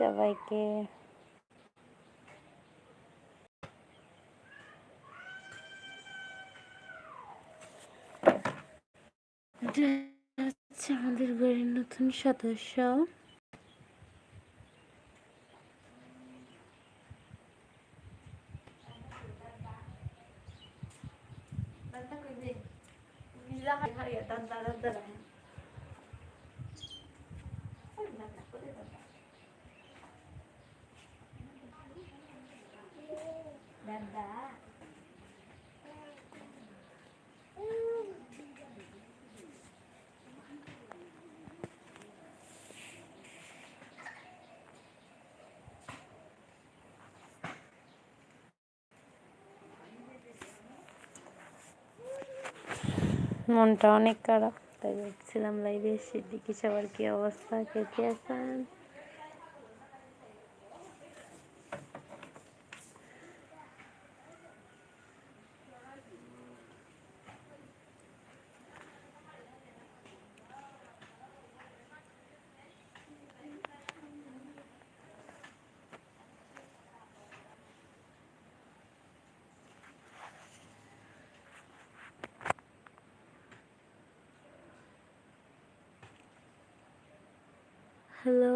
সবাইকে আমাদের বাড়ির নতুন সদস্য। মনটা অনেক খারাপ তাই দেখছিলাম লাইভে এসে সবার কি অবস্থা কে কে আছেন? হ্যালো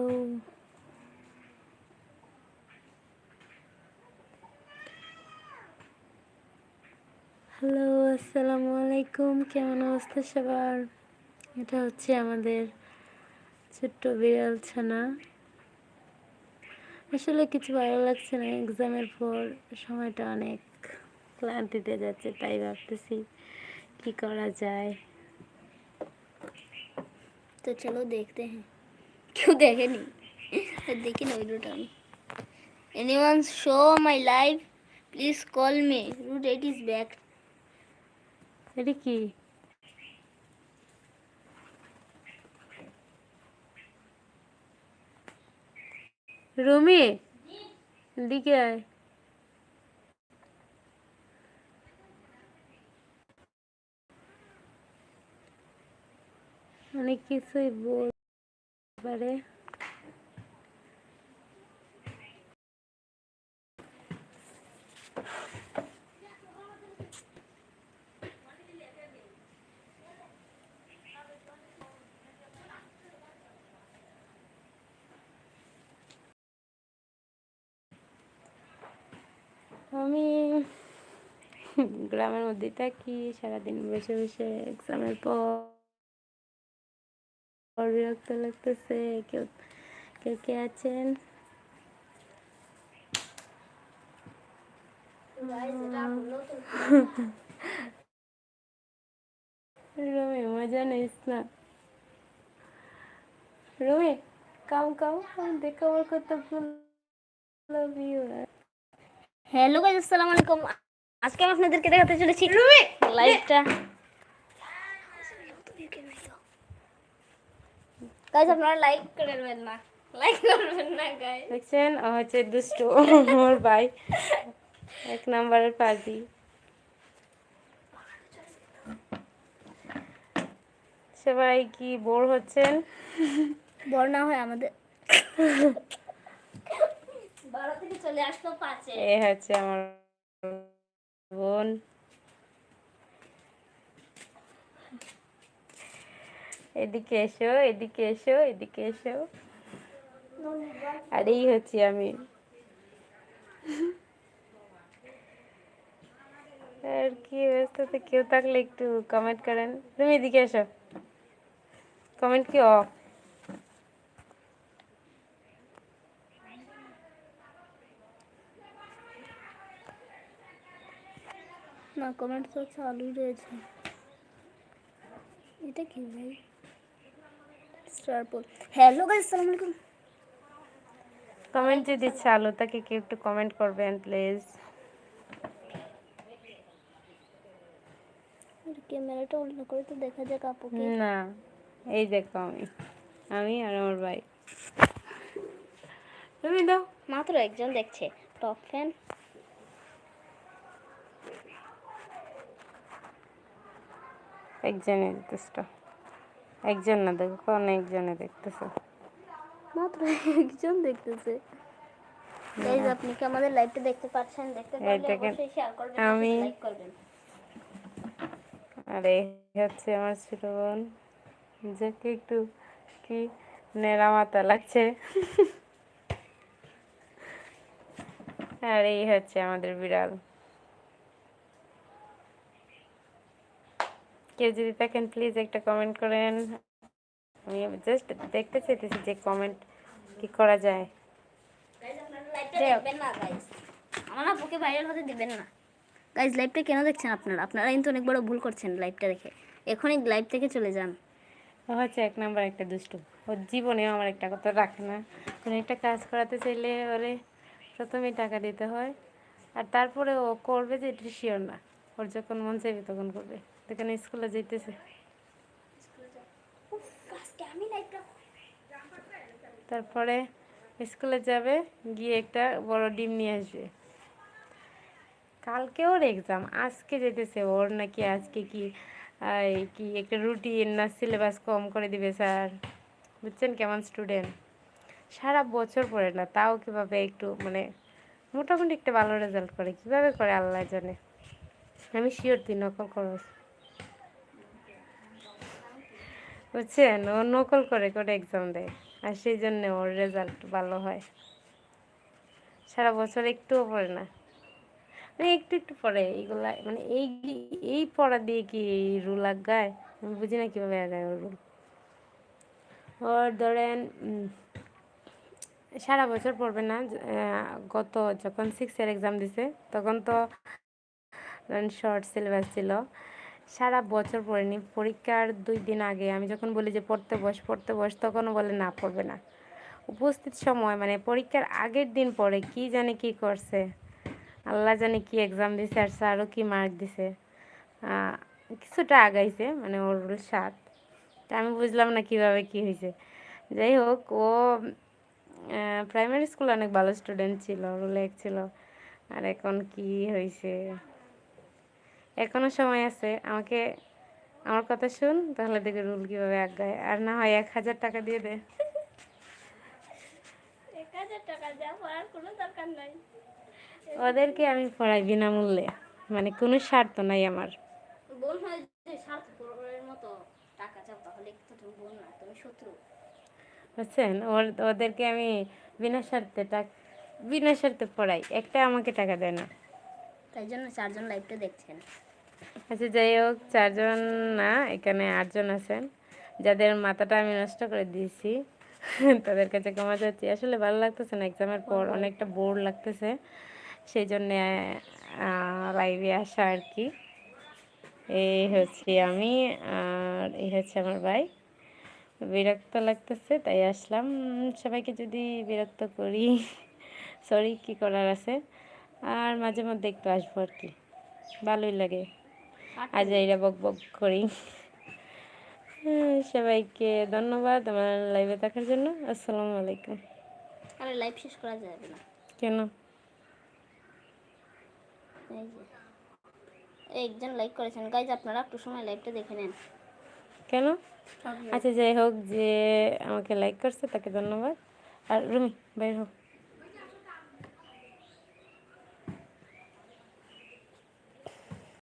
হ্যালো আসসালামু আলাইকুম। কেমন অবস্থা সবার? এটা হচ্ছে আমাদের ছোট্ট বিড়াল ছানা। আসলে কিছু ভালো লাগছে না, এক্সামের পর সময়টা অনেক ক্লান্তিতে যাচ্ছে, তাই ভাবতেছি কি করা যায়। তো চলো দেখতে হ্যাঁ। কেউ দেখেনি। দেখি না ভিডিওটা আমি। Anyone show my live please call me route eight is back এটা কি? রুমি দিকে আয়। অনেক কিছুই বল পারে আমি গ্রামের মধ্যে থাকি সারাদিন বসে বসে এক্সামের পর। বিরক্ত লাগতেছে। কেউ কেউ কে আছেন? রমি মজা নিস না। রমি কাম কাম দেখো আমার কতগুলো ভিউ হ্যালো গাইস আসসালামু আলাইকুম। আজকে আমি আপনাদেরকে দেখাতে চলেছি লাইভটা। গাইস আপনারা লাইক করবেন না লাইক করবেন না গাইস দেখছেন? ও হচ্ছে দুষ্টু আমার ভাই। এক নম্বরের পাজি সবাই কি বোর হচ্ছেন? বড় না হয় আমাদের। বারো থেকে চলে আসলো পাঁচে। এ হচ্ছে আমার বোন। এদিকে এসো এদিকে এসো এদিকে এসো। আর এই হচ্ছি আমি। আর কি অবস্থাতে? কেউ থাকলে একটু কমেন্ট করেন। তুমি এদিকে এসো। কমেন্ট কি অফ না কমেন্ট তো চালুই রয়েছে। এটা কি ভাই? স্টার পোল হ্যালো গাইস আসসালামু আলাইকুম। কমেন্ট যদি চালু তাকে কেউ একটু কমেন্ট করবেন প্লিজ ক্যামেরাটা অন্য করে তো দেখা যাক আপুকে। না এই দেখো আমি। আমি আর আমার ভাই। তুমি দাও। মাত্র একজন দেখছে টপ ফ্যান একজনের দেখতেছ একজন না দেখো অনেকজনে দেখতেছে। মাত্র একজন দেখতেছে। গাইজ আপনি কি আমাদের লাইভটা দেখতে পাচ্ছেন? দেখতে পারলে অবশ্যই শেয়ার করবেন আমি- লাইক করবেন। আর এই হচ্ছে আমার ছোট বোন। যাকে একটু কি নেড়া মাথা লাগছে। আর এই হচ্ছে আমাদের বিড়াল। কেউ যদি থাকেন প্লিজ একটা কমেন্ট করেন। আমি জাস্ট দেখতে চাইতেছি যে কমেন্ট কি করা যায়। আমার আপুকে ভাইরাল হতে দিবেন না। গাইজ লাইভটা কেন দেখছেন আপনারা? আপনারা কিন্তু অনেক বড় ভুল করছেন লাইভটা দেখে। এখনই লাইভ থেকে চলে যান। হচ্ছে এক নাম্বার একটা দুষ্টু। ওর জীবনেও আমার একটা কথা রাখে না। কোনো একটা কাজ করাতে চাইলে ওরে প্রথমে টাকা দিতে হয়। আর তারপরে ও করবে যে এটা শিওর না। ওর যখন মন চাইবে তখন করবে। দেখেন স্কুলে যেতেছে তারপরে স্কুলে যাবে গিয়ে একটা বড় ডিম নিয়ে আসবে। কালকে ওর এক্সাম আজকে যেতেছে ওর নাকি আজকে কি কি একটা রুটিন না সিলেবাস কম করে দিবে স্যার। বুঝছেন কেমন স্টুডেন্ট সারা বছর পড়ে না তাও কীভাবে একটু মানে মোটামুটি একটা ভালো রেজাল্ট করে কীভাবে করে আল্লাহ জানে। আমি শিওর তুই নকল করস বুঝছেন? ও নকল করে করে এক্সাম দেয়। আর সেই জন্য ওর রেজাল্ট ভালো হয়। সারা বছর একটুও পড়ে না। মানে একটু একটু পড়ে। এইগুলা মানে এই এই পড়া দিয়ে কি রুল আগায় আমি বুঝি না কীভাবে আগায় ওর রুল ওর ধরেন সারা বছর পড়বে না। গত যখন সিক্সের এক্সাম দিছে, তখন তো শর্ট সিলেবাস ছিল। সারা বছর পড়েনি। পরীক্ষার দুই দিন আগে আমি যখন বলি যে পড়তে বস পড়তে বস, তখনও বলে না, পড়বে না। উপস্থিত সময় মানে পরীক্ষার আগের দিন পরে কি জানে কি করছে? আল্লাহ জানে কি এক্সাম দিছে আর স্যারও কি মার্ক দিছে। কিছুটা আগাইছে মানে ওর সাত। তা আমি বুঝলাম না কীভাবে কি হয়েছে যাই হোক, ও প্রাইমারি স্কুলে অনেক ভালো স্টুডেন্ট ছিল রুল এক ছিল। আর এখন কি হয়েছে এখনও সময় আছে আমাকে আমার কথা শুন তাহলে দেখে রুল কীভাবে আগায়। আর না হয় এক হাজার টাকা দিয়ে দে। ওদেরকে আমি পড়াই বিনামূল্যে মানে কোনো স্বার্থ নাই আমার। বুঝছেন? ওর ওদেরকে আমি বিনা স্বার্থে টাকা বিনা স্বার্থে পড়াই একটা আমাকে টাকা দেয় না। তাই জন্য চারজন লাইভটা দেখছেন। আচ্ছা যাই হোক চারজন না এখানে আটজন আছেন। যাদের মাথাটা আমি নষ্ট করে দিয়েছি তাদের কাছে ক্ষমা চাচ্ছি। আসলে ভালো লাগতেছে না এক্সামের পর অনেকটা বোর লাগতেছে। সেই জন্যে লাইভে আসা আর কি। এই হচ্ছে আমি আর এই হচ্ছে আমার ভাই। বিরক্ত লাগতেছে তাই আসলাম। সবাইকে যদি বিরক্ত করি সরি কি করার আছে? আর মাঝে মধ্যে একটু আসব আর কি। ভালোই লাগে। আজ এইরা বক বক করি। হ্যাঁ, সবাইকে ধন্যবাদ আমার লাইভে দেখার জন্য। আসসালামু আলাইকুম। আরে লাইভ শেষ করা যাবে না। কেন? একজন লাইক করেছেন। গাইজ আপনারা একটু সময় লাইভটা দেখে নেন। কেন? আচ্ছা যাই হোক যে আমাকে লাইক করছে তাকে ধন্যবাদ। আর রুমি বাইর হোক